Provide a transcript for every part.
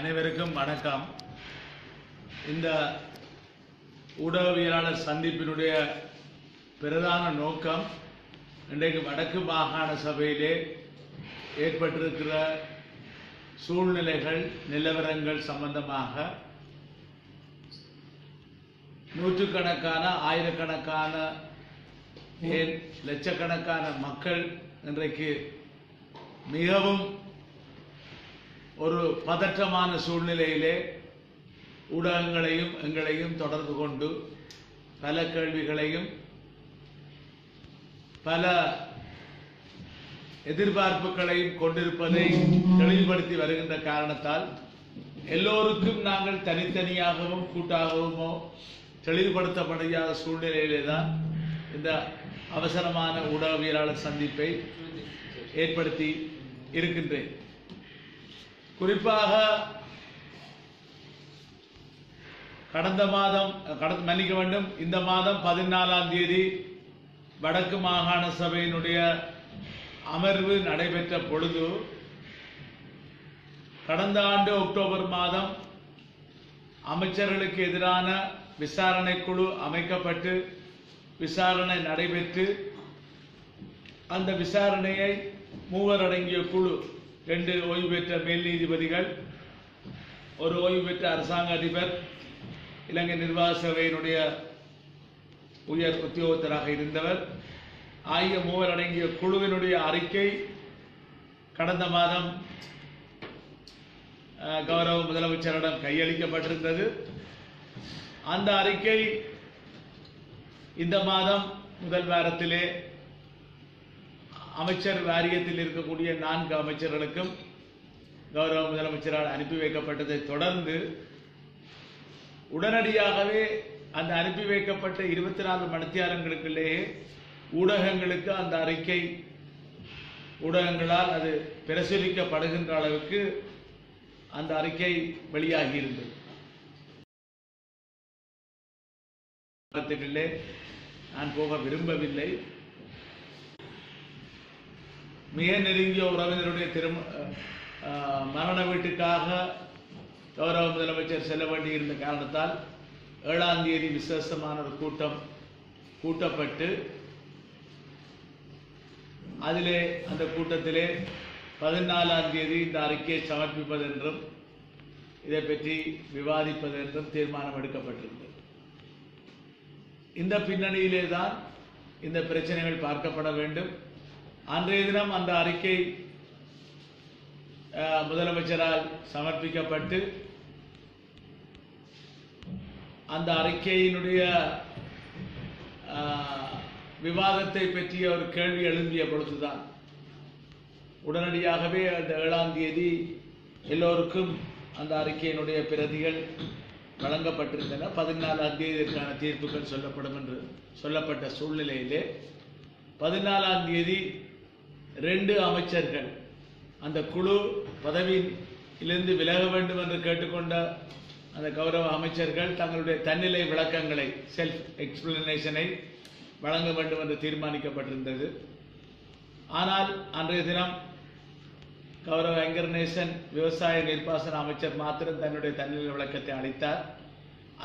அனைவருக்கும் வணக்கம். இந்த ஊடகவியலாளர் சந்திப்பினுடைய பிரதான நோக்கம் இன்றைக்கு வடக்கு மாகாண சபையிலே ஏற்பட்டிருக்கிற சூழ்நிலைகள் நிலவரங்கள் சம்பந்தமாக நூற்றுக்கணக்கான ஆயிரக்கணக்கான ஏன் லட்சக்கணக்கான மக்கள் இன்றைக்கு மிகவும் ஒரு பதற்றமான சூழ்நிலையிலே ஊடகங்களையும் எங்களையும் தொடர்பு கொண்டு பல கேள்விகளையும் பல எதிர்பார்ப்புகளையும் கொண்டிருப்பதை தெளிவுபடுத்தி வருகின்ற காரணத்தால் எல்லோருக்கும் நாங்கள் தனித்தனியாகவும் கூட்டாகவுமோ தெளிவுபடுத்த முடியாத சூழ்நிலையிலே தான் இந்த அவசரமான ஊடகவியலாளர் சந்திப்பை ஏற்படுத்தி இருக்கின்றேன். குறிப்பாக கடந்த மாதம் கடந்த மன்னிக்க வேண்டும் இந்த மாதம் பதினாலாம் தேதி வடக்கு மாகாண சபையினுடைய அமர்வு நடைபெற்ற பொழுது கடந்த ஆண்டு அக்டோபர் மாதம் அமைச்சர்களுக்கு எதிரான விசாரணை குழு அமைக்கப்பட்டு விசாரணை நடைபெற்று அந்த விசாரணையை மூவர் அடங்கிய குழு ரெண்டு ஓய்வு பெற்ற மேல் நீதிபதிகள் ஒரு ஓய்வு பெற்ற அரசாங்க அதிபர் இலங்கை நிர்வாக சபையினுடைய உயர் உத்தியோகத்தராக இருந்தவர் ஆகிய மூவர் அடங்கிய குழுவினுடைய அறிக்கை கடந்த மாதம் கௌரவ முதலமைச்சரிடம் கையளிக்கப்பட்டிருந்தது. அந்த அறிக்கை இந்த மாதம் முதல் வாரத்திலே அமைச்சர் வாரியத்தில் இருக்கக்கூடிய நான்கு அமைச்சர்களுக்கும் கௌரவ முதலமைச்சரால் அனுப்பி வைக்கப்பட்டதை தொடர்ந்து உடனடியாகவே அந்த அனுப்பி வைக்கப்பட்ட இருபத்தி நாலு மணித்தியாரங்களுக்குள்ளேயே ஊடகங்களுக்கு அந்த அறிக்கை ஊடகங்களால் அது பிரசுரிக்கப்படுகின்ற அளவுக்கு அந்த அறிக்கை வெளியாகி இருந்தது. நான் போக விரும்பவில்லை. மிக நெருங்கிய உறவினருடைய திரும மரண வீட்டுக்காக கௌரவ முதலமைச்சர் செல்ல வேண்டியிருந்த காரணத்தால் ஏழாம் தேதி விசேஷமான ஒரு கூட்டம் கூட்டப்பட்டு அதிலே அந்த கூட்டத்திலே பதினாலாம் தேதி இந்த அறிக்கையை சமர்ப்பிப்பது என்றும் இதை பற்றி விவாதிப்பது என்றும் தீர்மானம் எடுக்கப்பட்டிருந்தது. இந்த பின்னணியிலே தான் இந்த பிரச்சனைகள் பார்க்கப்பட வேண்டும். அன்றைய தினம் அந்த அறிக்கை முதலமைச்சரால் சமர்ப்பிக்கப்பட்டு அந்த அறிக்கையினுடைய விவாதத்தை பற்றிய ஒரு கேள்வி எழும்பிய பொழுதுதான் உடனடியாகவே அந்த ஏழாம் தேதி எல்லோருக்கும் அந்த அறிக்கையினுடைய பிரதிகள் வழங்கப்பட்டிருந்தன. பதினாலாம் தேதிக்கான தீர்ப்புகள் சொல்லப்படும் என்று சொல்லப்பட்ட சூழ்நிலையிலே பதினாலாம் தேதி ரெண்டு அமைச்சர்கள். அந்த குழு பதவியிலிருந்து விலக வேண்டும் என்று கேட்டுக்கொண்ட அந்த கௌரவ அமைச்சர்கள் தங்களுடைய தன்னிலை விளக்கங்களை செல்ஃப் எக்ஸ்பிளனேஷனை வழங்க வேண்டும் என்று தீர்மானிக்கப்பட்டிருந்தது. ஆனால் அன்றைய தினம் கௌரவ வெங்கடநேசன் விவசாய நீர்ப்பாசன அமைச்சர் மாத்திரம் தன்னுடைய தன்னிலை விளக்கத்தை அளித்தார்.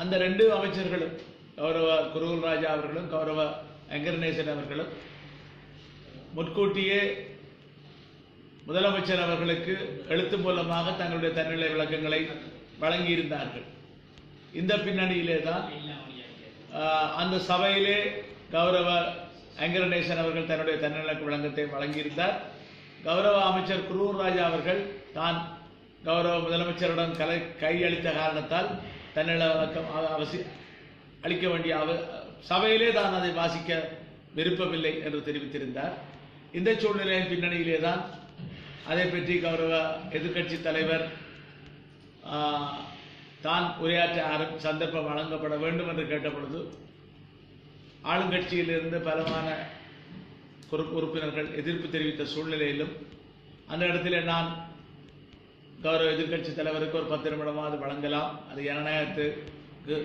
அந்த ரெண்டு அமைச்சர்களும் கௌரவ குருகுல் ராஜா அவர்களும் கௌரவ வெங்கடநேசன் அவர்களும் முன்கூட்டியே முதலமைச்சர் அவர்களுக்கு எழுத்து மூலமாக தங்களுடைய தன்னிலை விளக்கங்களை வழங்கியிருந்தார்கள். இந்த பின்னணியிலே தான் ஆஹ், அந்த சபையிலே கௌரவ வெங்கடநேசன் அவர்கள் தன்னுடைய தன்னிலை விளக்கத்தை வழங்கியிருந்தார். கௌரவ அமைச்சர் குரூர் ராஜா அவர்கள் தான் கௌரவ முதலமைச்சரிடம் கலை கையளித்த காரணத்தால் தன்னிலை விளக்கம் அவசிய அளிக்க வேண்டிய அவ சபையிலே தான் அதை வாசிக்க விருப்பமில்லை என்று தெரிவித்திருந்தார். இந்த சூழ்நிலையின் பின்னணியிலே தான் அதை பற்றி கௌரவ எதிர்க்கட்சி தலைவர் தான் உரையாற்ற ஆரம் சந்தர்ப்பம் வழங்கப்பட வேண்டும் என்று கேட்டபொழுது ஆளுங்கட்சியிலிருந்து பலமான குறு- உறுப்பினர்கள் எதிர்ப்பு தெரிவித்த சூழ்நிலையிலும் அந்த இடத்திலே நான் கௌரவ எதிர்க்கட்சி தலைவருக்கு ஒரு பத்து நிமிடமாவது வழங்கலாம். அது ஜனநாயகத்துக்கு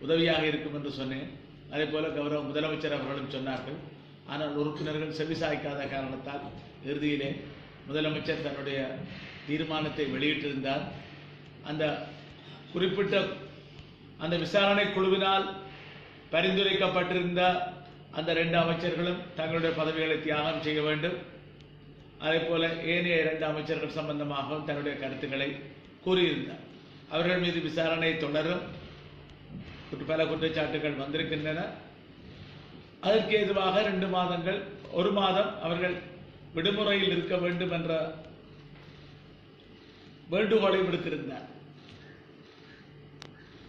உதவியாக இருக்கும் என்று சொன்னேன். அதே போல கௌரவ முதலமைச்சர் அவர்களும் சொன்னார்கள். ஆனால் உறுப்பினர்கள் செவிசாய்க்காத காரணத்தால் இறுதியிலே முதலமைச்சர் தன்னுடைய தீர்மானத்தை வெளியிட்டிருந்தார். அந்த குறிப்பிட்ட அந்த விசாரணை குழுவினால் பரிந்துரைக்கப்பட்டிருந்த அந்த ரெண்டு அமைச்சர்களும் தங்களுடைய பதவிகளை தியாகம் செய்ய வேண்டும். அதே போல ஏனைய இரண்டு அமைச்சர்கள் சம்பந்தமாகவும் தன்னுடைய கருத்துக்களை கூறியிருந்தார். அவர்கள் மீது விசாரணை தொடரும். பல குற்றச்சாட்டுகள் வந்திருக்கின்றன. அதற்கு எதுவாக ரெண்டு மாதங்கள் ஒரு மாதம் அவர்கள் விடுமுறையில் இருக்க வேண்டும் என்ற வேண்டுகோளை விடுத்திருந்தார்.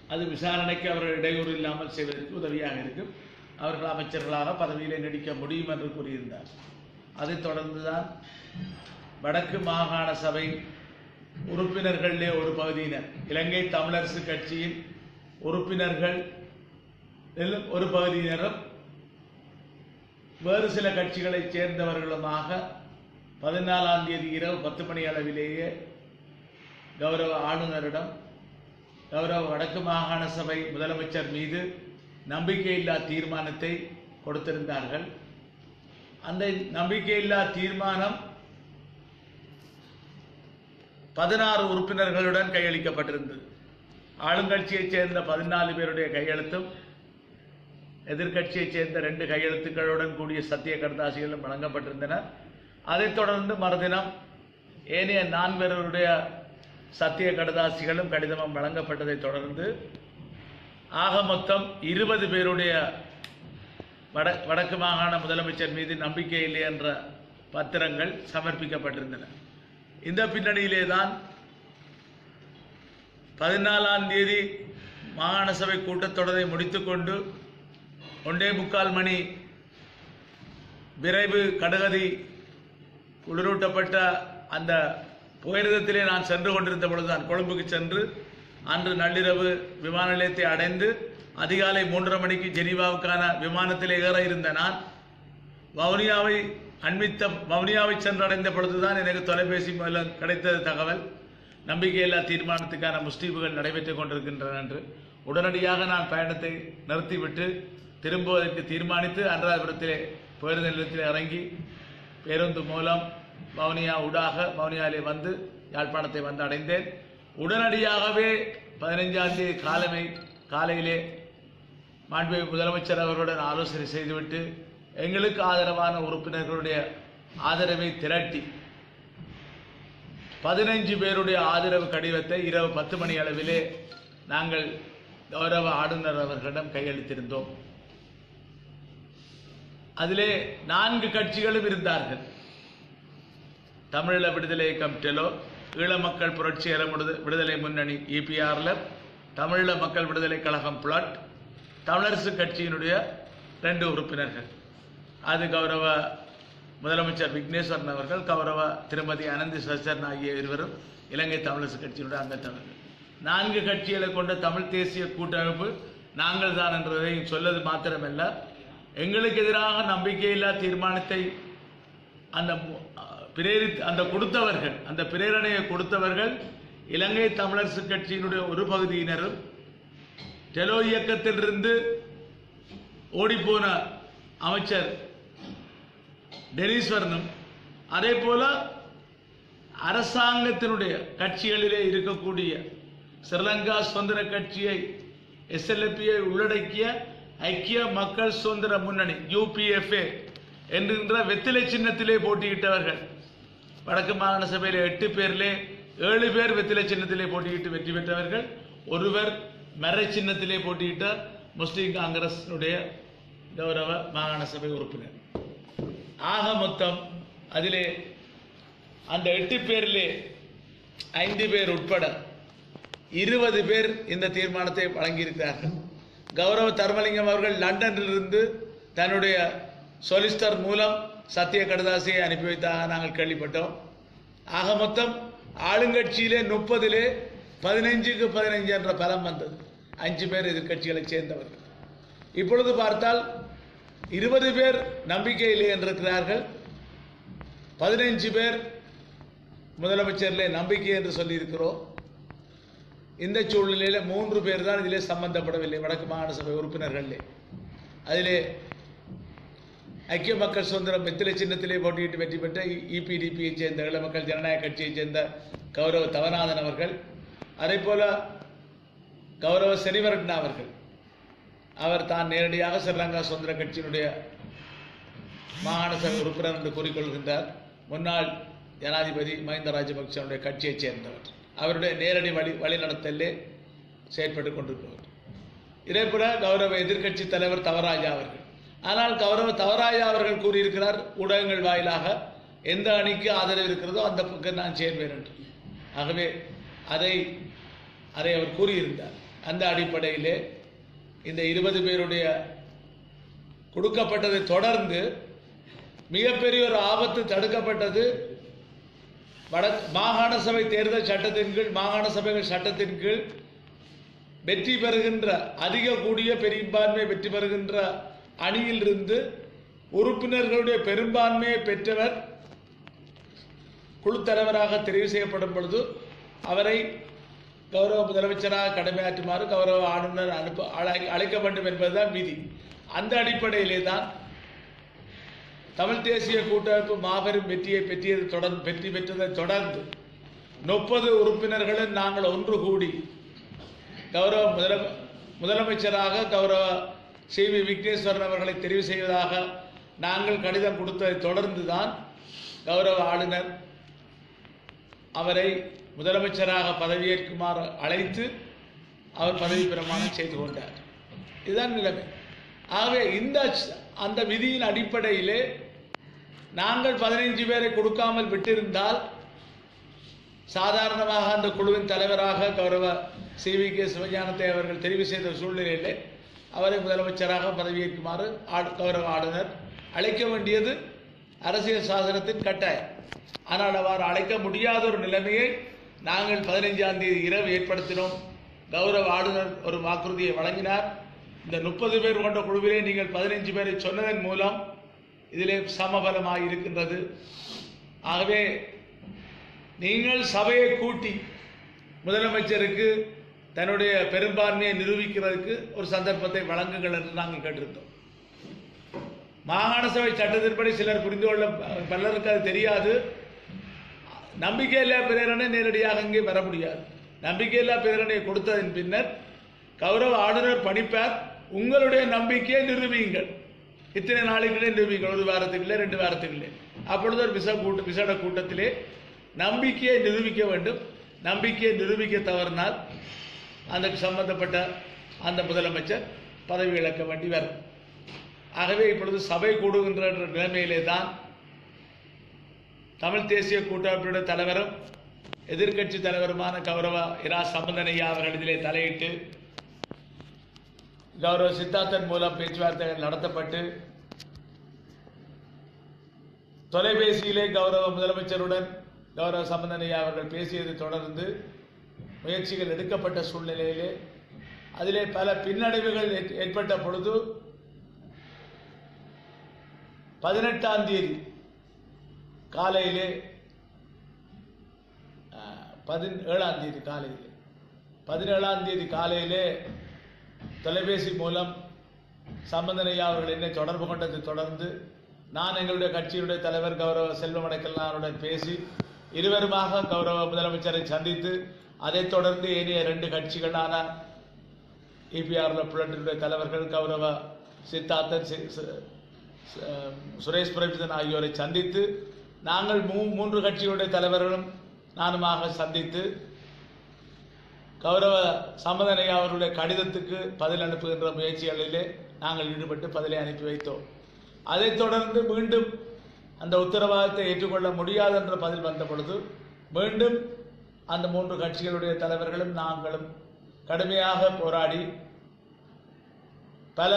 அது விசாரணைக்கு அவர்கள் இடையூறு இல்லாமல் செய்வதற்கு உதவியாக இருக்கும். அவர்கள் அமைச்சர்களாக பதவியிலே நீடிக்க முடியும் என்று கூறியிருந்தார். அதைத் தொடர்ந்துதான் வடக்கு மாகாண சபை உறுப்பினர்களிலே ஒரு பகுதியினர் இலங்கை தமிழரசு கட்சியின் உறுப்பினர்கள் ஒரு பகுதியினரும் வேறு சில கட்சிகளைச் சேர்ந்தவர்களுமாக பதினாலாம் தேதி இரவு பத்து மணி அளவிலேயே கௌரவ ஆளுநரிடம் கௌரவ வடக்கு மாகாண சபை முதலமைச்சர் மீது நம்பிக்கையில்லா தீர்மானத்தை கொடுத்திருந்தார்கள். அந்த நம்பிக்கையில்லா தீர்மானம் பதினாறு உறுப்பினர்களுடன் கையளிக்கப்பட்டிருந்தது. ஆளுங்கட்சியைச் சேர்ந்த பதினாலு பேருடைய கையெழுத்தும் எதிர்கட்சியைச் சேர்ந்த ரெண்டு கையெழுத்துக்களுடன் கூடிய சத்திய கடதாசிகளும் வழங்கப்பட்டிருந்தன. அதைத் தொடர்ந்து மறுதினம் ஏனைய நான்கருடைய சத்திய கடதாசிகளும் கடிதமும் வழங்கப்பட்டதை தொடர்ந்து ஆக மொத்தம் இருபது பேருடைய வட வடக்கு மாகாண முதலமைச்சர் மீது நம்பிக்கை இல்லை என்ற பத்திரங்கள் சமர்ப்பிக்கப்பட்டிருந்தன. இந்த பின்னணியிலே தான் பதினாலாம் தேதி மாகாண சபை கூட்டத்தொடரை முடித்துக்கொண்டு ஒன்றே முக்கால் மணி. விரைவு கடுகதி குளிரூட்டப்பட்ட அந்த புகையிரதத்திலே நான் சென்று கொண்டிருந்த பொழுதுதான் கொழும்புக்கு சென்று அன்று நள்ளிரவு விமான நிலையத்தை அடைந்து அதிகாலை மூன்றரை மணிக்கு ஜெனீவாவுக்கான விமானத்திலே ஏற இருந்த நான் வவுனியாவை அண்மித்த வவுனியாவை சென்றடைந்த பொழுதுதான் எனக்கு தொலைபேசி மூலம் கிடைத்த தகவல். நம்பிக்கையில்லா தீர்மானத்துக்கான முஸ்லீம்கள் நடைபெற்றுக் கொண்டிருக்கின்றன என்று. உடனடியாக நான் பயணத்தை நிறுத்திவிட்டு திரும்புவதற்கு தீர்மானித்து அன்றாதபுரத்திலே பேருந்து நிலையத்தில் இறங்கி பேருந்து மூலம் வவுனியா ஊடாக வவுனியாவிலே வந்து யாழ்ப்பாணத்தை வந்து அடைந்தேன். உடனடியாகவே பதினைஞ்சாம் தேதி காலமை காலையிலே மாண்பு முதலமைச்சர் அவர்களுடன் ஆலோசனை செய்துவிட்டு எங்களுக்கு ஆதரவான உறுப்பினர்களுடைய ஆதரவை திரட்டி பதினைஞ்சு பேருடைய ஆதரவு கடிதத்தை இரவு பத்து மணி அளவிலே நாங்கள் கௌரவ ஆளுநர் அவர்களிடம் கையளித்திருந்தோம். அதிலே நான்கு கட்சிகளும் இருந்தார்கள். தமிழீழ விடுதலை இயக்கம் டெலோ ஈழ மக்கள் புரட்சிகர விடுதலை முன்னணி இபிஆர்ல தமிழீழ மக்கள் விடுதலை கழகம் பிளாட் தமிழரசு கட்சியினுடைய ரெண்டு உறுப்பினர்கள். அது கௌரவ முதலமைச்சர் விக்னேஸ்வரன் அவர்கள் கௌரவ திருமதி அனந்தி சச்சரன் ஆகிய இருவரும் இலங்கை தமிழரசு கட்சியினுடைய அங்கத்தவர்கள். நான்கு கட்சிகளை கொண்ட தமிழ் தேசிய கூட்டமைப்பு நாங்கள் தான் என்றதை சொல்லது மாத்திரமல்ல எங்களுக்கு எதிராக நம்பிக்கையில்லா தீர்மானத்தை அந்த பிரேரித் அந்த கொடுத்தவர்கள் அந்த பிரேரணையை கொடுத்தவர்கள் இலங்கை தமிழரசு கட்சியினுடைய ஒரு பகுதியினரும் டெலோ இயக்கத்திலிருந்து ஓடிப்போன அமைச்சர் டெனீஸ்வரனும் அதே போல அரசாங்கத்தினுடைய கட்சிகளிலே இருக்கக்கூடிய ஸ்ரீலங்கா சுதந்திர கட்சியை எஸ்எல்எப்பியை உள்ளடக்கிய ஐக்கிய மக்கள் சுதந்திர முன்னணி யூபிஎஃப்ஏ என்கின்ற வெத்திலை சின்னத்திலே போட்டியிட்டவர்கள். வடக்கு மாகாண சபையில் எட்டு பேர்லே ஏழு பேர் வெத்திலை சின்னத்திலே போட்டியிட்டு வெற்றி பெற்றவர்கள். ஒருவர் மறை சின்னத்திலே போட்டியிட்ட முஸ்லீம் காங்கிரஸுடைய கௌரவ மாகாண சபை உறுப்பினர். ஆக மொத்தம் அதிலே அந்த எட்டு பேரிலே ஐந்து பேர் உட்பட இருபது பேர் இந்த தீர்மானத்தை வழங்கியிருக்கிறார்கள். கௌரவ தர்மலிங்கம் அவர்கள் லண்டனிலிருந்து தன்னுடைய சொலிஸ்டர் மூலம் சத்திய கடதாசியை அனுப்பி வைத்தாக நாங்கள் கேள்விப்பட்டோம். ஆக மொத்தம் ஆளுங்கட்சியிலே முப்பதிலே பதினைஞ்சுக்கு பதினைஞ்சு என்ற பலம் வந்தது. அஞ்சு பேர் எதிர்கட்சிகளை சேர்ந்தவர்கள். இப்பொழுது பார்த்தால் இருபது பேர் நம்பிக்கையிலே என்றிருக்கிறார்கள். பதினைஞ்சு பேர் முதலமைச்சரிலே நம்பிக்கை என்று சொல்லியிருக்கிறோம். இந்த சூழ்நிலையில் மூன்று பேர் தான் இதிலே சம்பந்தப்படவில்லை வடக்கு மாகாண சபை உறுப்பினர்கள் அதிலே ஐக்கிய மக்கள் சுதந்திரம் வெத்திலை சின்னத்திலே போட்டியிட்டு வெற்றி பெற்ற இபிடிபியை சேர்ந்த இள மக்கள் ஜனநாயக கட்சியைச் சேர்ந்த கௌரவ தவநாதன் அவர்கள் அதே போல கௌரவ செனிவரட்னா அவர்கள். அவர் தான் நேரடியாக ஸ்ரீலங்கா சுதந்திர கட்சியினுடைய மாகாண சபை உறுப்பினர் என்று கூறிக்கொள்கின்றார். முன்னாள் ஜனாதிபதி மஹிந்த ராஜபக்சனுடைய கட்சியைச் சேர்ந்தவர். அவருடைய நேரடி வழி வழிநடத்தலே செயற்பட்டுக் கொண்டிருப்பவர் இதேபோல கௌரவ எதிர்க்கட்சி தலைவர் தவராஜா அவர்கள். ஆனால் கௌரவ தவராஜா அவர்கள் கூறியிருக்கிறார் ஊடகங்கள் வாயிலாக எந்த அணிக்கு ஆதரவு இருக்கிறதோ அந்த பக்கம் நான் சேர்வேன் என்று. ஆகவே அதை அதை அவர் கூறியிருந்தார். அந்த அடிப்படையிலே இந்த இருபது பேருடைய கொடுக்கப்பட்டதை தொடர்ந்து மிகப்பெரிய ஒரு ஆபத்து தடுக்கப்பட்டது வட மாகாண சபை தேர்தல் சட்டத்தின் கீழ் மாகாண சபைகள் சட்டத்தின் கீழ் வெற்றி பெறுகின்ற அதிக கூடிய பெரும்பான்மை வெற்றி பெறுகின்ற அணியிலிருந்து உறுப்பினர்களுடைய பெரும்பான்மையை பெற்றவர் குழு தலைவராக தெரிவு செய்யப்படும் பொழுது அவரை கௌரவ முதலமைச்சராக கடமையாற்றுமாறு கௌரவ ஆளுநர் அனுப்ப அழை- அழைக்க வேண்டும் என்பதுதான் விதி. அந்த அடிப்படையிலே தான் தமிழ் தேசிய கூட்டமைப்பு மாபெரும் வெற்றியை பெற்றியது தொடர்ந்து வெற்றி பெற்றதை தொடர்ந்து முப்பது உறுப்பினர்களும் நாங்கள் ஒன்று கூடி கௌரவ முதல முதலமைச்சராக கௌரவ சி. வி. விக்னேஸ்வரன் அவர்களை தெரிவு செய்வதாக நாங்கள் கடிதம் கொடுத்ததை தொடர்ந்து தான் கௌரவ ஆளுநர் அவரை முதலமைச்சராக பதவியேற்குமாறு அழைத்து அவர் பதவி பிரமாணம் செய்து கொண்டார். இதுதான் நிலைமை. ஆகவே இந்த அந்த விதியின் அடிப்படையிலே நாங்கள் பதினைஞ்சு பேரை கொடுக்காமல் விட்டிருந்தால் சாதாரணமாக அந்த குழுவின் தலைவராக கௌரவ சி. வி. கே. சிவஞானத்தை அவர்கள் தெரிவு செய்த சூழ்நிலையிலே அவரை முதலமைச்சராக பதவியேற்குமாறு ஆடு- கௌரவ ஆளுநர் அழைக்க வேண்டியது அரசியல் சாசனத்தின் கட்டாயம். ஆனால் அவ்வாறு அழைக்க முடியாத ஒரு நிலைமையை நாங்கள் பதினைஞ்சாம் தேதி இரவு ஏற்படுத்தினோம். கௌரவ ஆளுநர் ஒரு வாக்குறுதியை வழங்கினார். இந்த முப்பது பேர் கொண்ட குழுவிலே நீங்கள் பதினைஞ்சு பேரை சொன்னதன் மூலம் இதிலே சமபலமாக இருக்கின்றது. ஆகவே நீங்கள் சபையை கூட்டி முதலமைச்சருக்கு தன்னுடைய பெரும்பான்மையை நிரூபிக்கிறதுக்கு ஒரு சந்தர்ப்பத்தை வழங்குங்கள் என்று நாங்கள் கேட்டிருந்தோம். மாகாண சபை சட்டத்தின்படி சிலர் புரிந்து கொள்ள பலருக்கு அது தெரியாது. நம்பிக்கையில்லா பிரேரணை நேரடியாக இங்கே வர முடியாது. நம்பிக்கையில்லா பிரேரணையை கொடுத்ததன் பின்னர் கௌரவ ஆளுநர் பணிப்பார். உங்களுடைய நம்பிக்கையை நிரூபியுங்கள். இத்தனை நாளைக்குள்ளே நிரூபிக்கணும் ஒரு வாரத்துக்குள்ளே ரெண்டு வாரத்துக்குள்ளே. அப்பொழுது ஒரு விசா கூட்ட விசேட கூட்டத்திலே நம்பிக்கையை நிரூபிக்க வேண்டும். நம்பிக்கையை நிரூபிக்க தவறினால் அந்த சம்பந்தப்பட்ட அந்த முதலமைச்சர் பதவி இழக்க வேண்டி வரும். ஆகவே இப்பொழுது சபை கூடுகின்ற நிலைமையிலே தான் தமிழ் தேசிய கூட்டமைப்பினுடைய தலைவரும் எதிர்க்கட்சி தலைவருமான கௌரவ இரா சம்பந்தனையா அவர்கள் இதிலே தலையிட்டு கௌரவ சித்தார்த்தன் மூலம் பேச்சுவார்த்தைகள் நடத்தப்பட்டு தொலைபேசியிலே கௌரவ முதலமைச்சருடன் கௌரவ சம்பந்தனையா அவர்கள் பேசியதை தொடர்ந்து முயற்சிகள் எடுக்கப்பட்ட சூழ்நிலையிலே அதிலே பல பின்னடைவுகள் ஏற்- ஏற்பட்ட பொழுது பதினெட்டாம் தேதி காலையிலே பதினேழாம் தேதி காலையிலே பதினேழாம் தேதி காலையிலே தொலைபேசி மூலம் சம்பந்தனையா அவர்கள் என்னை தொடர்பு கொண்டதை தொடர்ந்து நான் எங்களுடைய கட்சியினுடைய தலைவர் கௌரவ செல்வம் அடைக்கலாருடன் பேசி இருவருமாக கௌரவ முதலமைச்சரை சந்தித்து அதைத் தொடர்ந்து ஏனைய ரெண்டு கட்சிகளான இபிஆர்ல புலட்டினுடைய தலைவர்கள் கௌரவ சித்தார்த்தன் சுரேஷ் பிரபிதன் ஆகியோரை சந்தித்து நாங்கள் மூ மூன்று கட்சிகளுடைய தலைவர்களும் நானுமாக சந்தித்து கௌரவ சம்பதனையா அவருடைய கடிதத்துக்கு பதில் அனுப்புகின்ற முயற்சிகளிலே நாங்கள் ஈடுபட்டு பதிலை அனுப்பி வைத்தோம். அதைத் தொடர்ந்து மீண்டும் அந்த உத்தரவாதத்தை ஏற்றுக்கொள்ள முடியாது என்ற பதில் வந்த பொழுது மீண்டும் அந்த மூன்று கட்சிகளுடைய தலைவர்களும் நாங்களும் கடுமையாக போராடி பல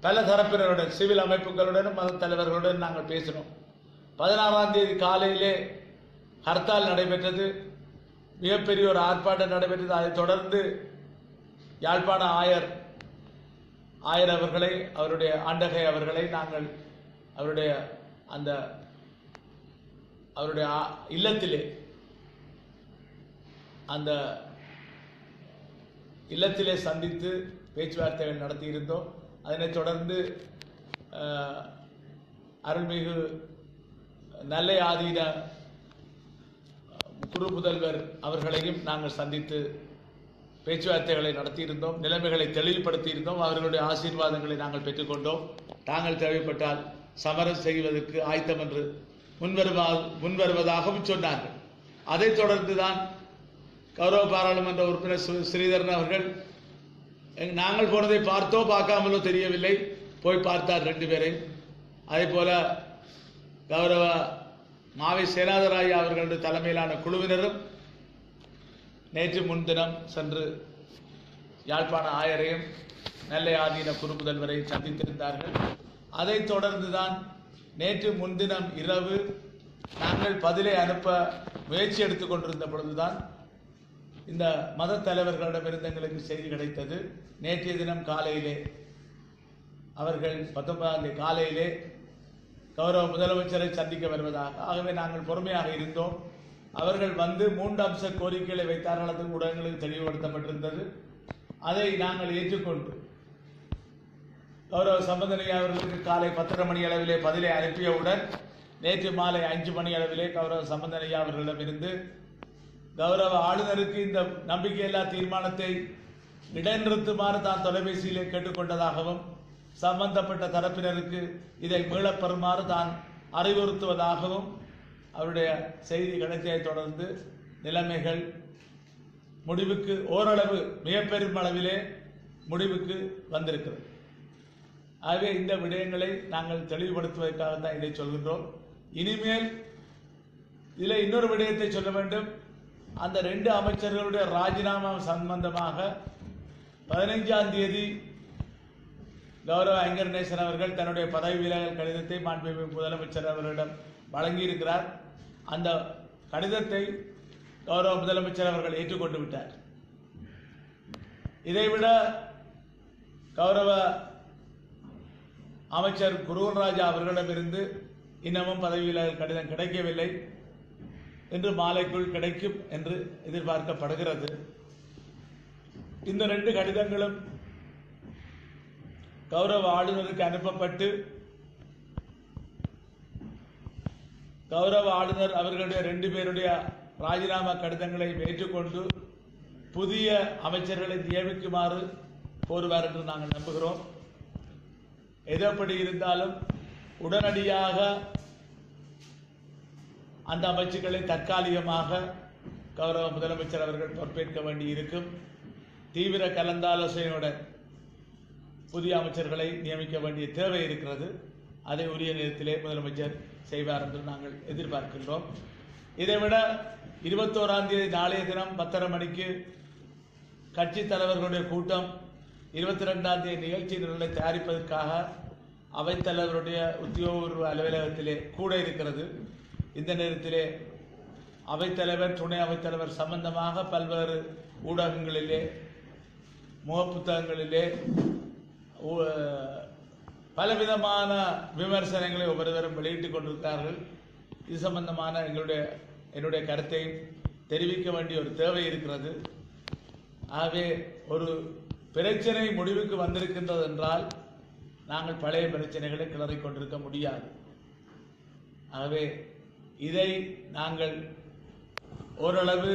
பல தரப்பினருடன் சிவில் அமைப்புகளுடனும் மத தலைவர்களுடன் நாங்கள் பேசினோம். பதினாறாம் தேதி காலையிலே ஹர்த்தால் நடைபெற்றது. மிகப்பெரிய ஒரு ஆர்ப்பாட்டம் நடைபெற்றது. அதைத் தொடர்ந்து யாழ்ப்பாண ஆயர் ஆயர் அவர்களை அவருடைய ஆண்டகை அவர்களை நாங்கள் அவருடைய அந்த அவருடைய இல்லத்திலே அந்த இல்லத்திலே சந்தித்து பேச்சுவார்த்தைகள் நடத்தியிருந்தோம். அதனைத் தொடர்ந்து அருள்மிகு நல்ல ஆதீன குரு முதல்வர் அவர்களையும் நாங்கள் சந்தித்து பேச்சுவார்த்தைகளை நடத்தியிருந்தோம் நிலைமைகளை தெளிவுபடுத்தியிருந்தோம் அவர்களுடைய ஆசீர்வாதங்களை நாங்கள் பெற்றுக்கொண்டோம். தாங்கள் தேவைப்பட்டால் சமரம் செய்வதற்கு ஆயத்தம் என்று முன்வருவா முன்வருவதாகவும் சொன்னார்கள். அதைத் தொடர்ந்துதான் கௌரவ பாராளுமன்ற உறுப்பினர் ஸ்ரீதரன் அவர்கள் நாங்கள் போனதை பார்த்தோ பார்க்காமலோ தெரியவில்லை. போய் பார்த்தார் ரெண்டு பேரை. அதே போல கௌரவ மாவை சேனாதராயா அவர்களுடைய தலைமையிலான குழுவினரும் நேற்று முன்தினம் சென்று யாழ்ப்பாண ஆயரையும் நெல்லை ஆதீன குறுமுதல்வரை சந்தித்திருந்தார்கள். அதைத் தொடர்ந்துதான் நேற்று முன்தினம் இரவு நாங்கள் பதிலை அனுப்ப முயற்சி எடுத்துக் கொண்டிருந்த பொழுதுதான் இந்த மத தலைவர்களிடமிருந்து எங்களுக்கு செய்தி கிடைத்தது. நேற்றைய தினம் காலையிலே அவர்கள் பத்தொன்பதாம் தேதி காலையிலே கௌரவ முதலமைச்சரை சந்திக்க வருவதாக. ஆகவே நாங்கள் பொறுமையாக இருந்தோம். அவர்கள் வந்து மூன்று அம்ச கோரிக்கைகளை வைத்தார்கள். அது ஊடகங்களுக்கு தெளிவுபடுத்தப்பட்டிருந்தது. அதை நாங்கள் ஏற்றுக்கொண்டு கௌரவ சம்பந்தனையா அவர்களுக்கு காலை பத்தரை மணி அளவிலே பதிலை அனுப்பியவுடன் நேற்று மாலை அஞ்சு மணி அளவிலே கௌரவ சம்பந்தனையா அவர்களிடமிருந்து கௌரவ ஆளுநருக்கு இந்த நம்பிக்கையில்லா தீர்மானத்தை இடைநிறுத்துமாறு தான் தொலைபேசியிலே கேட்டுக்கொண்டதாகவும் சம்பந்தப்பட்ட தரப்பினருக்கு இதை மீளப்பெறுமாறு தான் அறிவுறுத்துவதாகவும் அவருடைய செய்தி கிடைத்ததை தொடர்ந்து நிலைமைகள் முடிவுக்கு ஓரளவு மிக அளவிலே முடிவுக்கு வந்திருக்கிறது. ஆகவே இந்த விடயங்களை நாங்கள் தெளிவுபடுத்துவதற்காக தான் இதை சொல்கின்றோம். இனிமேல் இதில் இன்னொரு விடயத்தை சொல்ல வேண்டும். அந்த ரெண்டு அமைச்சர்களுடைய ராஜினாமா சம்பந்தமாக பதினைஞ்சாம் தேதி கௌரவ ஐங்கரநேசன் அவர்கள் தன்னுடைய பதவி விலகல் கடிதத்தை மாண்புமிகு முதலமைச்சர் அவர்களிடம் வழங்கியிருக்கிறார். அந்த கடிதத்தை கௌரவ முதலமைச்சர் அவர்கள் ஏற்றுக்கொண்டு விட்டார் இதைவிட கௌரவ அமைச்சர் குருவன்ராஜா அவர்களிடமிருந்து இன்னமும் பதவி விலகல் கடிதம் கிடைக்கவில்லை. இன்று மாலைக்குள் கிடைக்கும் என்று எதிர்பார்க்கப்படுகிறது. இந்த ரெண்டு கடிதங்களும் கௌரவ ஆளுநருக்கு அனுப்பப்பட்டு கௌரவ ஆளுநர் அவர்களுடைய ரெண்டு பேருடைய ராஜினாமா கடிதங்களை ஏற்றுக்கொண்டு புதிய அமைச்சர்களை நியமிக்குமாறு கோருவார் என்று நாங்கள் நம்புகிறோம். எதப்படி இருந்தாலும் உடனடியாக அந்த அமைச்சுக்களை தற்காலிகமாக கௌரவ முதலமைச்சர் அவர்கள் பொறுப்பேற்க வேண்டி இருக்கும் தீவிர கலந்தாலோசனையுடன் புதிய அமைச்சர்களை நியமிக்க வேண்டிய தேவை இருக்கிறது. அதை உரிய நேரத்திலே முதலமைச்சர் செய்வார் என்று நாங்கள் எதிர்பார்க்கின்றோம். இதைவிட இருபத்தோராம் தேதி நாளைய தினம் பத்தரை மணிக்கு கட்சி தலைவர்களுடைய கூட்டம் இருபத்தி ரெண்டாம் தேதி நிகழ்ச்சி நிரலை தயாரிப்பதற்காக அவைத்தலைவருடைய உத்தியோகபூர்வ அலுவலகத்திலே கூட இருக்கிறது. இந்த நேரத்திலே அவைத்தலைவர் துணை அவைத்தலைவர் சம்பந்தமாக பல்வேறு ஊடகங்களிலே முகப்புத்தகங்களிலே பலவிதமான விமர்சனங்களை ஒவ்வொருவரும் வெளியிட்டுக் கொண்டிருக்கிறார்கள். இது சம்பந்தமான எங்களுடைய என்னுடைய கருத்தை தெரிவிக்க வேண்டிய ஒரு தேவை இருக்கிறது. ஆகவே ஒரு பிரச்சனை முடிவுக்கு வந்திருக்கின்றது என்றால் நாங்கள் பழைய பிரச்சனைகளை கிளறி கொண்டிருக்க முடியாது. ஆகவே இதை நாங்கள் ஓரளவு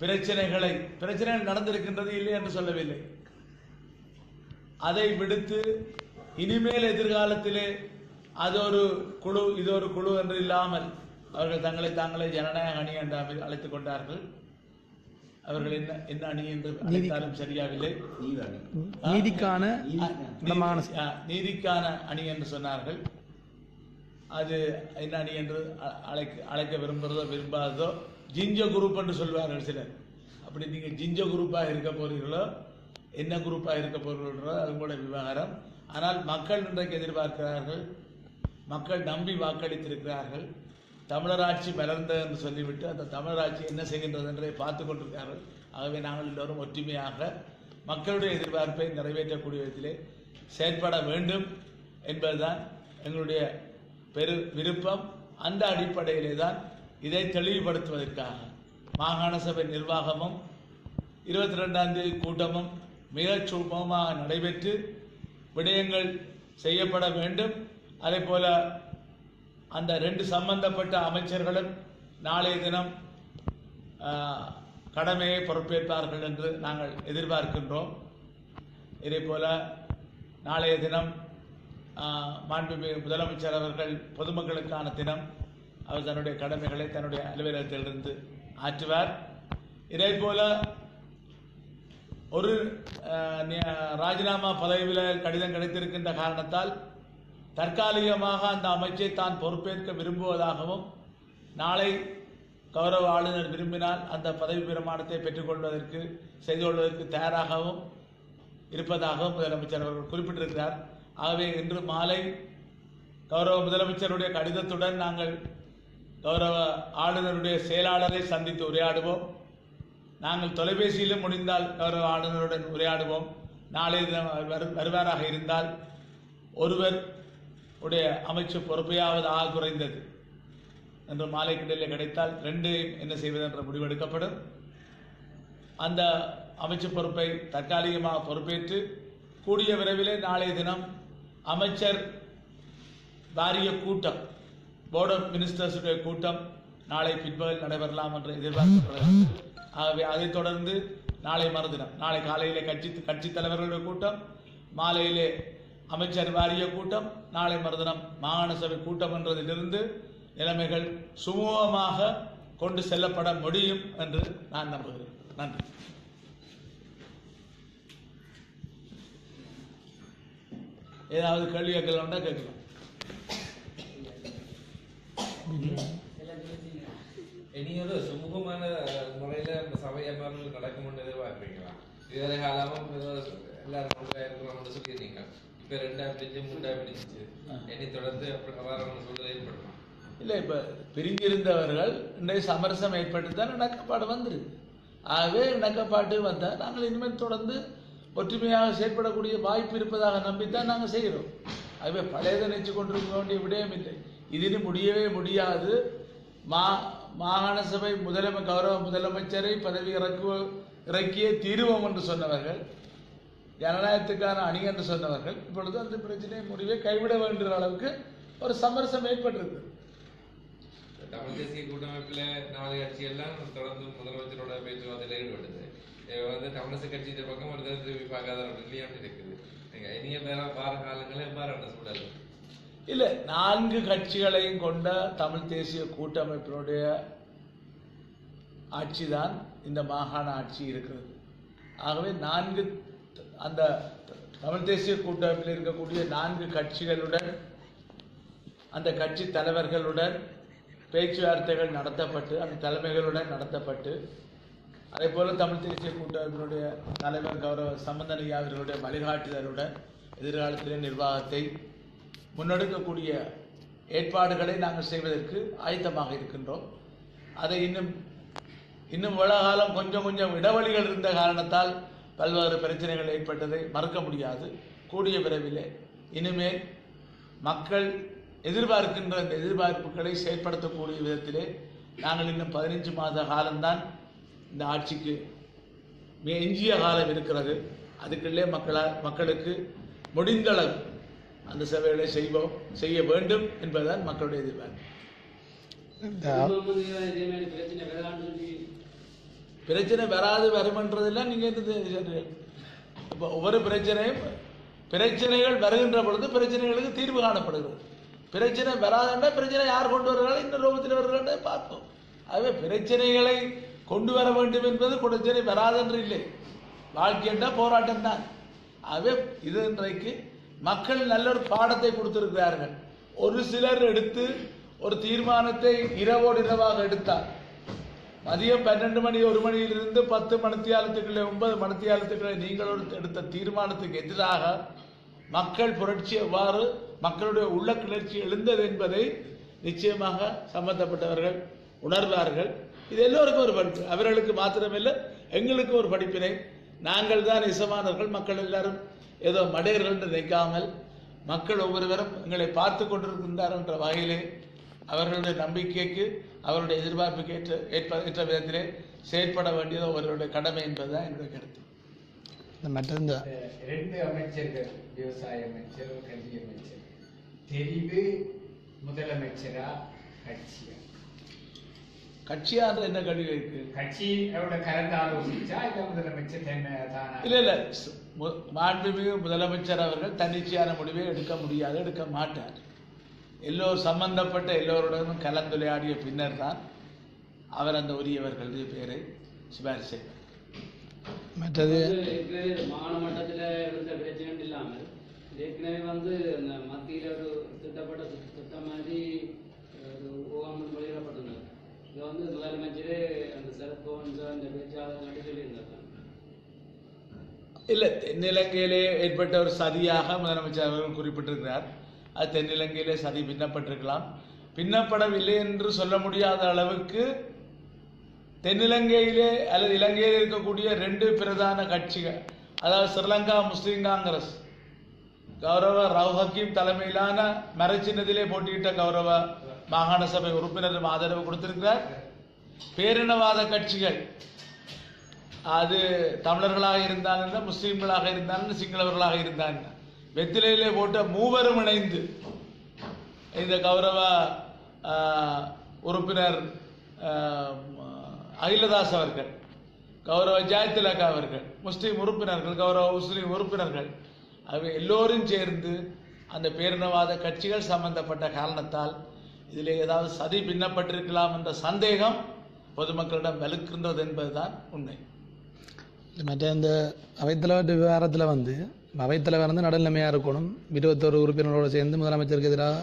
பிரச்சனைகளை பிரச்சனைகள் நடந்திருக்கின்றது இல்லை என்று சொல்லவில்லை. அதை விடுத்து இனிமேல் எதிர்காலத்திலே அது ஒரு குழு இது ஒரு குழு என்று இல்லாமல் அவர்கள் தங்களை தாங்களே ஜனநாயக அணி என்று அழைத்துக் கொண்டார்கள். அவர்கள் என்ன என்ன அணி என்று அழைத்தாலும் சரியாவில்லை. ஆ? நீதிக்கான நீதிக்கான அணி என்று சொன்னார்கள். அது என்ன அணி என்று அழைக்க அழைக்க விரும்புகிறதோ விரும்பாததோ ஜிஞ்ச குரூப் என்று சொல்வார்கள் சிலர். அப்படி நீங்க ஜிஞ்ச குரூப்பா இருக்க போறீர்களோ என்ன குரூப்பாக இருக்க போறீர்களோ அது கூட விவகாரம். ஆனால் மக்கள் இன்றைக்கு எதிர்பார்க்கிறார்கள். மக்கள் நம்பி வாக்களித்திருக்கிறார்கள். தமிழராட்சி மலர்ந்தது என்று சொல்லிவிட்டு அந்த தமிழராட்சி என்ன செய்கின்றது என்றதை பார்த்து கொண்டிருக்கிறார்கள். ஆகவே நாங்கள் எல்லோரும் ஒற்றுமையாக மக்களுடைய எதிர்பார்ப்பை நிறைவேற்றக்கூடிய விதத்திலே செயற்பட வேண்டும் என்பதுதான் எங்களுடைய பெரு விருப்பம். அந்த அடிப்படையிலே தான் இதை தெளிவுபடுத்துவதற்காக மாகாண சபை நிர்வாகமும் இருபத்தி ரெண்டாம் தேதி கூட்டமும் மிகச் சுமூகமாக நடைபெற்று விடயங்கள் செய்யப்பட வேண்டும். அதே போல அந்த ரெண்டு சம்பந்தப்பட்ட அமைச்சர்களும் நாளைய தினம் கடமையை பொறுப்பேற்பார்கள் என்று நாங்கள் எதிர்பார்க்கின்றோம். இதே போல நாளைய தினம் மாண்புமிகு முதலமைச்சர் அவர்கள் பொதுமக்களுக்கான தினம் அவர் தன்னுடைய கடமைகளை தன்னுடைய அலுவலகத்திலிருந்து ஆற்றுவார். இதே போல ஒரு ராஜினாமா பதவியில் கடிதம் கிடைத்திருக்கின்ற காரணத்தால் தற்காலிகமாக அந்த அமைச்சை தான் பொறுப்பேற்க விரும்புவதாகவும் நாளை கௌரவ ஆளுநர் விரும்பினால் அந்த பதவி பிரமாணத்தை பெற்றுக்கொள்வதற்கு செய்து கொள்வதற்கு தயாராகவும் இருப்பதாகவும் முதலமைச்சர் அவர்கள் குறிப்பிட்டிருக்கிறார். ஆகவே இன்று மாலை கௌரவ முதலமைச்சருடைய கடிதத்துடன் நாங்கள் கௌரவ ஆளுநருடைய செயலாளரை சந்தித்து உரையாடுவோம். நாங்கள் தொலைபேசியிலும் முடிந்தால் கௌரவ ஆளுநருடன் உரையாடுவோம். நாளை தினம் வருவாராக இருந்தால் ஒருவர் உடைய அமைச்சு பொறுப்பையாவது ஆக குறைந்தது. என்று மாலை கிடலில் கிடைத்தால் ரெண்டு என்ன செய்வது என்ற முடிவெடுக்கப்படும் அந்த அமைச்சு பொறுப்பை தற்காலிகமாக பொறுப்பேற்று கூடிய விரைவிலே நாளைய தினம் அமைச்சர் வாரிய கூட்டம் போர்ட் ஆஃப் மினிஸ்டர்ஸுடைய கூட்டம் நாளை பிற்பகல் நடைபெறலாம் என்று எதிர்பார்க்கப்படுகிறது. ஆகவே அதைத் தொடர்ந்து நாளை மறுதினம் நாளை காலையிலே கட்சி கட்சி தலைவர்களுடைய கூட்டம் மாலையிலே அமைச்சர் வாரிய கூட்டம் நாளை மறுதினம் மாகாண சபை கூட்டம் என்றதிலிருந்து நிலைமைகள் சுமூகமாக கொண்டு செல்லப்பட முடியும் என்று நான் நம்புகிறேன். நன்றி. ஏதாவது கேள்வி கேட்கலாம் கேட்கலாம். இனியொரு சுமூகமான முறையில இந்த சபை அமர்வுகள் நடக்கும்னு எதிர்பார்க்குறீங்களா இதுவரை காலமும் எல்லாரும் ஒன்றா இருக்கிறோம்னு சொல்லியிருந்தீங்க இப்ப ரெண்டா பிரிஞ்சு மூண்டா பிரிஞ்சிச்சு இனி தொடர்ந்து அப்படி அவ்வாறான ஏற்படுமா இல்லை இப்போ பிரிஞ்சிருந்தவர்கள் இன்றைய சமரசம் ஏற்பட்டு தான் இணக்கப்பாடு வந்துருக்கு ஆகவே இணக்கப்பாட்டு வந்தால் நாங்கள் இனிமேல் தொடர்ந்து ஒற்றுமையாக செயற்படக்கூடிய வாய்ப்பு இருப்பதாக நம்பித்தான் நாங்கள் செய்கிறோம் ஆகவே பழையதை நினைச்சு கொண்டிருக்க வேண்டிய விடயம் இல்லை இதில் முடியவே முடியாது மா மாகாண சபை முதலமை கௌரவ முதலமைச்சரை பதவி இறக்கு இறக்கியே தீருவோம் என்று சொன்னவர்கள் ஜனநாயகத்துக்கான அணி என்று சொன்னவர்கள் இப்பொழுது அந்த பிரச்சனை முடிவை கைவிட வேண்டிய அளவுக்கு ஒரு சமரசம் ஏற்பட்டிருக்கு. தமிழ் தேசிய கூட்டமைப்புல நாலு கட்சி எல்லாம் தொடர்ந்து முதலமைச்சரோட பேச்சுவார்த்தையில் ஈடுபட்டது. வந்து தமிழரசு கட்சி இந்த பக்கம் ஒரு தடவை திரும்பி பார்க்காத ஒரு நிலையாட்டு இருக்குது நீங்கள் இனிய பேர வார காலங்களே எவ்வாறான சூழல்? இல்லை நான்கு கட்சிகளையும் கொண்ட தமிழ் தேசிய கூட்டமைப்பினுடைய ஆட்சி தான் இந்த மாகாண ஆட்சி இருக்கிறது. ஆகவே நான்கு அந்த தமிழ் தேசிய கூட்டமைப்பில் இருக்கக்கூடிய நான்கு கட்சிகளுடன் அந்த கட்சி தலைவர்களுடன் பேச்சுவார்த்தைகள் நடத்தப்பட்டு அந்த தலைமைகளுடன் நடத்தப்பட்டு அதே போல தமிழ் தேசிய கூட்டமைப்பினுடைய தலைவர் கௌரவ சம்பந்தனையா அவர்களுடைய வழிகாட்டுதலுடன் எதிர்காலத்திலே நிர்வாகத்தை முன்னெடுக்கக்கூடிய ஏற்பாடுகளை நாங்கள் செய்வதற்கு ஆயத்தமாக இருக்கின்றோம். அதை இன்னும் இன்னும் காலம் கொஞ்சம் கொஞ்சம் இடைவெளிகள் இருந்த காரணத்தால் பல்வேறு பிரச்சனைகள் ஏற்பட்டதை மறுக்க முடியாது. கூடிய விரைவிலே. இனிமேல் மக்கள் எதிர்பார்க்கின்ற அந்த எதிர்பார்ப்புகளை செயற்படுத்தக்கூடிய விதத்திலே நாங்கள் இன்னும் பதினஞ்சு மாத காலம்தான் இந்த ஆட்சிக்கு மி- எஞ்சிய காலம் இருக்கிறது. அதுக்குள்ளே மக்களால் மக்களுக்கு முடிந்தளவு அந்த சேவைகளை செய்வோம் செய்ய வேண்டும் என்பதுதான் மக்களுடைய எதிர்பார்ப்பு. பிரச்சனை வராது வருமன்றதெல்லாம் நீங்க என்ன ஒவ்வொரு பிரச்சனையும் பிரச்சனைகள் வருகின்ற பொழுது பிரச்சனைகளுக்கு தீர்வு காணப்படுகிறது. பிரச்சனை வராதுன்னா பிரச்சனை யார் கொண்டு வருகிறார்கள் இந்த ரூபத்தில் வருகிறார்கள் பார்ப்போம். ஆகவே பிரச்சனைகளை கொண்டு வர வேண்டும் என்பது பிரச்சனை வராதென்று இல்லை. வாழ்க்கைண்டா போராட்டம் தான் ஆகவே இது இன்றைக்கு மக்கள் நல்ல ஒரு பாடத்தை கொடுத்திருக்கிறார்கள். ஒரு சிலர் எடுத்து ஒரு தீர்மானத்தை இரவோடு இரவாக எடுத்தார். மதியம் பன்னெண்டு மணி ஒரு மணியிலிருந்து பத்து மணித்தியாலத்துக்குள்ளே ஒன்பது மணித்தியாலத்துக்குள்ளே நீங்கள் எடுத்த தீர்மானத்துக்கு எதிராக மக்கள் புரட்சி எவ்வாறு மக்களுடைய உள்ள கிளர்ச்சி எழுந்தது என்பதை நிச்சயமாக சம்பந்தப்பட்டவர்கள் உணர்வார்கள். இது எல்லோருக்கும் ஒரு படிப்பு. அவர்களுக்கு மாத்திரமில்லை எங்களுக்கும் ஒரு படிப்பினை. நாங்கள் தான் இசமானவர்கள் மக்கள் எல்லாரும். ஏதோ மடையர்கள் என்று நினைக்காமல் மக்கள் ஒவ்வொருவரும் எங்களை பார்த்து கொண்டிருக்கின்றார் என்ற வகையிலே அவர்களுடைய நம்பிக்கைக்கு அவருடைய எதிர்பார்ப்புக்கு ஏற்ற ஏற்ப ஏற்ற விதத்திலே செயற்பட வேண்டியது ஒவ்வொருவருடைய கடமை என்பதுதான் என்னுடைய கருத்து. இந்த மற்ற இந்த ரெண்டு அமைச்சர்கள் விவசாய அமைச்சர் கல்வி அமைச்சர் தெரிவு முதலமைச்சரா கட்சியா? கட்சியான்ற என்ன கேள்வி இருக்கு கட்சியோட கலந்து ஆலோசிச்சா இல்ல முதலமைச்சர் இல்ல இல்ல. மாண்புமிகு முதலமைச்சர் அவர்கள் தன்னிச்சையான முடிவை எடுக்க முடியாது எடுக்க மாட்டார். எல்லோர் சம்பந்தப்பட்ட எல்லோருடனும் கலந்துரையாடிய பின்னர் தான் அவர் அந்த உரியவர்களுடைய பெயரை சிபாரிசு செய்வார். மற்றது வந்து ஏற்கனவே மாகாண மட்டத்தில் இருந்த பிரச்சனை இல்லாமல் ஏற்கனவே வந்து இந்த மத்தியில் ஒரு திட்டப்பட்ட திட்ட- திட்டம் மாதிரி ஒரு ஊகாமல் வெளியிடப்பட்டிருந்தது இதை வந்து முதலமைச்சரே அந்த சிறப்பு அந்த பேச்சாளர் சொல்லியிருந்தார். இல்ல தென்னிலங்கையிலே ஏற்பட்ட ஒரு சதியாக முதலமைச்சர் அவர்கள் குறிப்பிட்டிருக்கிறார். அது தென்னிலங்கையிலே சதி பின்னப்பட்டிருக்கலாம். பின்னப்படவில்லை என்று சொல்ல முடியாத அளவுக்கு தென்னிலங்கையிலே அல்லது இலங்கையில் இருக்கக்கூடிய ரெண்டு பிரதான கட்சிகள் அதாவது ஸ்ரீலங்கா முஸ்லீம் காங்கிரஸ் கௌரவ ரவு ஹக்கீம் தலைமையிலான மரச்சின்னத்திலே போட்டியிட்ட கௌரவ மாகாண சபை உறுப்பினரும் ஆதரவு கொடுத்திருக்கிறார். பேரினவாத கட்சிகள் அது தமிழர்களாக இருந்தாலும் முஸ்லீம்களாக இருந்தாலும் சிங்களவர்களாக இருந்தாலும் வெத்திலையிலே போட்ட மூவரும் இணைந்து இந்த கௌரவ உறுப்பினர் அகிலதாஸ் அவர்கள் கௌரவ ஜாயத்திலக்கா அவர்கள் முஸ்லீம் உறுப்பினர்கள் கௌரவ முஸ்லீம் உறுப்பினர்கள் அவை எல்லோரும் சேர்ந்து அந்த பேரினவாத கட்சிகள் சம்பந்தப்பட்ட காரணத்தால் இதில் ஏதாவது சதி பின்னப்பட்டிருக்கலாம் என்ற சந்தேகம் பொதுமக்களிடம் வலுக்கின்றது என்பதுதான் உண்மை. மற்ற இந்த அவைத்தலைவர் விவகாரத்தில் வந்து அவைத்தலைவர் வந்து நடுநிலைமையாக இருக்கணும். இருபத்தோரு உறுப்பினரோடு சேர்ந்து முதலமைச்சருக்கு எதிராக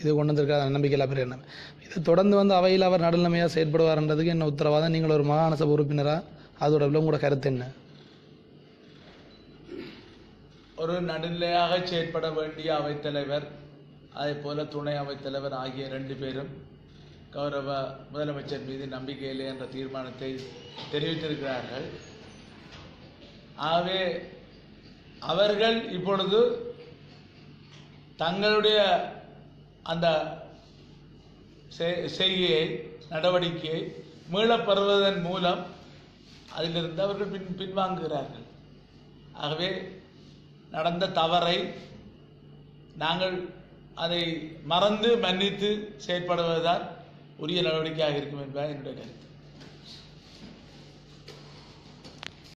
இது கொண்டு வந்திருக்காத நம்பிக்கையில் அப்படி என்ன? இது தொடர்ந்து வந்து அவையில் அவர் நடுநிலைமையாக செயற்படுவார்ன்றதுக்கு என்ன உத்தரவாதம்? நீங்கள் ஒரு மாகாண சபை உறுப்பினராக அதோட உங்களோட கருத்து என்ன? ஒரு நடுநிலையாக செயற்பட வேண்டிய அவைத்தலைவர் அதே போல துணை அவைத்தலைவர் ஆகிய ரெண்டு பேரும் கௌரவ முதலமைச்சர் மீது நம்பிக்கையில்லை என்ற தீர்மானத்தை தெரிவித்திருக்கிறார்கள். ஆகவே அவர்கள் இப்பொழுது தங்களுடைய அந்த செய்- செய்கையை நடவடிக்கையை மீளப்பெறுவதன் மூலம் அதிலிருந்து அவர்கள் பின் பின்வாங்குகிறார்கள். ஆகவே நடந்த தவறை நாங்கள் அதை மறந்து மன்னித்து செயற்படுவதுதான் உரிய நடவடிக்கையாக இருக்கும் என்பது என்னுடைய கருத்து.